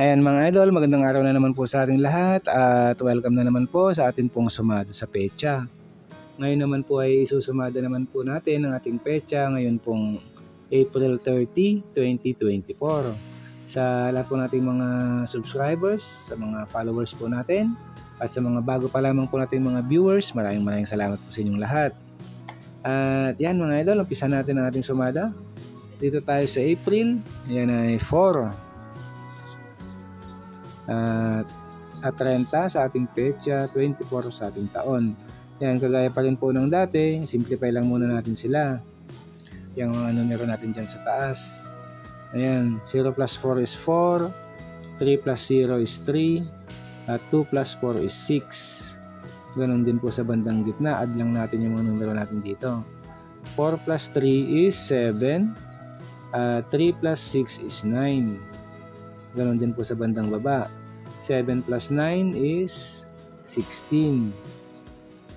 Ayan mga idol, magandang araw na naman po sa ating lahat at welcome na naman po sa ating pong sumada sa pecha. Ngayon naman po ay isusumada naman po natin ang ating pecha ngayon pong April 30, 2024. Sa lahat po nating mga subscribers, sa mga followers po natin, at sa mga bago pa lamang po nating mga viewers, maraming maraming salamat po sa inyong lahat. At yan mga idol, umpisa natin ang ating sumada. Dito tayo sa April, yan ay 4 at at 30 sa ating petsa, 24 sa ating taon. Yan, kagaya pa rin po ng dati, simplify lang muna natin sila. Yung mga numero natin dyan sa taas. Ayan, 0 plus 4 is 4, 3 plus 0 is 3, at 2 plus 4 is 6. Ganon din po sa bandang gitna, add lang natin yung mga numero natin dito. 4 plus 3 is 7, at 3 plus 6 is 9. Ganon din po sa bandang baba. 7 plus 9 is 16.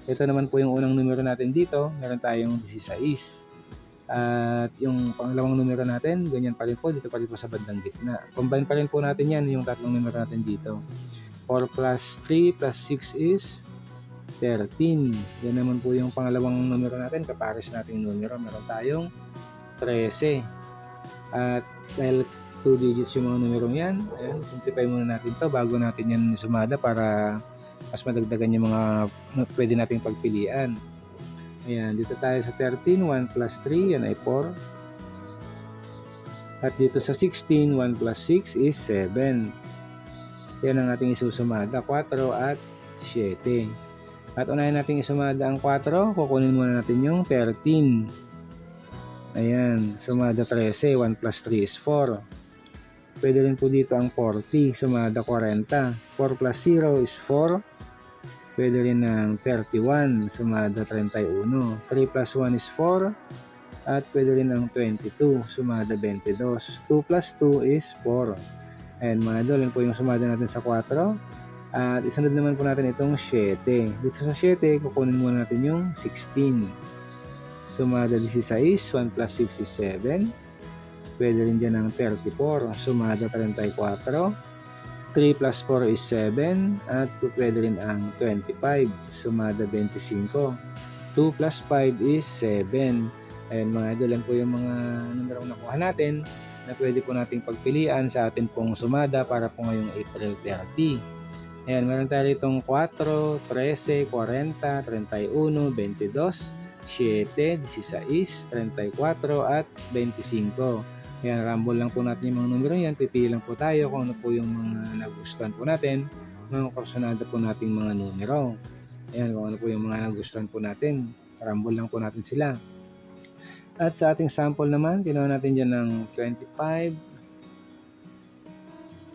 Ito naman po yung unang numero natin dito. Meron tayong 16. At yung pangalawang numero natin, ganyan pa rin po. Dito pa rin po sa bandang gitna. Combine pa rin po natin yan, yung tatlong numero natin dito. 4 plus 3 plus 6 is 13. Yan naman po yung pangalawang numero natin. Kapares nating numero. Meron tayong 13. At dahil 2 digits yung mga numero yan. Ayan, simplify muna natin to bago natin yan sumada para mas madagdagan yung mga pwede nating pagpilian. Ayan, dito tayo sa 13, 1 plus 3, yan ay 4. At dito sa 16, 1 plus 6 is 7. Yan ang ating isusumada, 4 at 7. At unahin natin isumada ang 4, kukunin muna natin yung 13. Ayan, sumada 13, 1 plus 3 is 4. Pwede rin po dito ang 40, sumada 40. 4 plus 0 is 4. Pwede rin ang 31, sumada 31. 3 plus 1 is 4. At pwede rin ang 22, sumada 22. 2 plus 2 is 4. Ayan mga idol, yan po yung sumada natin sa 4. At isunod naman po natin itong 7. Dito sa 7, kukunin muna natin yung 16. Sumada 16, 1 plus 6 is 7. Pwede rin dyan ang 34. Sumada 34. 3 plus 4 is 7. At pwede rin ang 25. Sumada 25. 2 plus 5 is 7. Ayan mga idol, po yung mga numero na nakuha natin na pwede po nating pagpilian sa atin pong sumada para po ngayong April 30. Ayan, meron tayo itong 4, 13, 40, 31, 22, 7, 16, 34 at 25. Ayan, rumble lang po natin yung mga numero yan. Pipili lang po tayo kung ano po yung mga nagustuhan po natin. Mga kursunada po nating mga numero. Ayan, kung ano po yung mga nagustuhan po natin. Rumble lang po natin sila. At sa ating sample naman, ginawa natin dyan ng 25,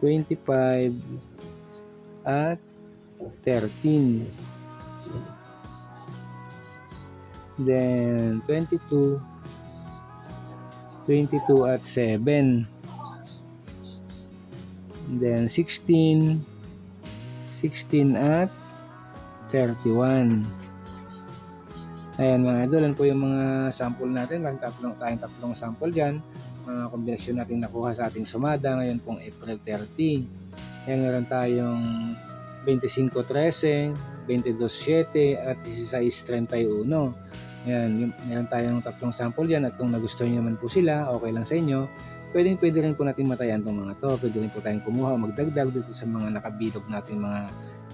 25, at 13. Then 22, 22 at 7. Then 16, 16 at 31. Ayan mga idol, yan po yung mga sample natin. Meron tatlong, tayong tatlong sample dyan. Mga kombinasyon natin nakuha sa ating sumada ngayon pong April 30. Ayan, meron tayong 25-13, 22-7 at 16-31. Ayan, meron tayong tatlong sample dyan at kung nagustuhan nyo naman po sila, okay lang sa inyo, pwedeng pwede rin po natin matayan itong mga to. Pwede rin po tayong kumuha o magdagdag dito sa mga nakabilog nating mga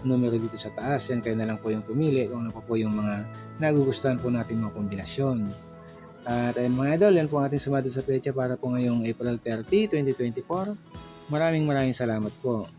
numero dito sa taas. Yan kayo na lang po yung pumili kung ano pa po yung mga nagugustuhan po nating mga kombinasyon. At ayun mga idol, yan po ang ating sumada sa pecha para po ngayong April 30, 2024. Maraming maraming salamat po.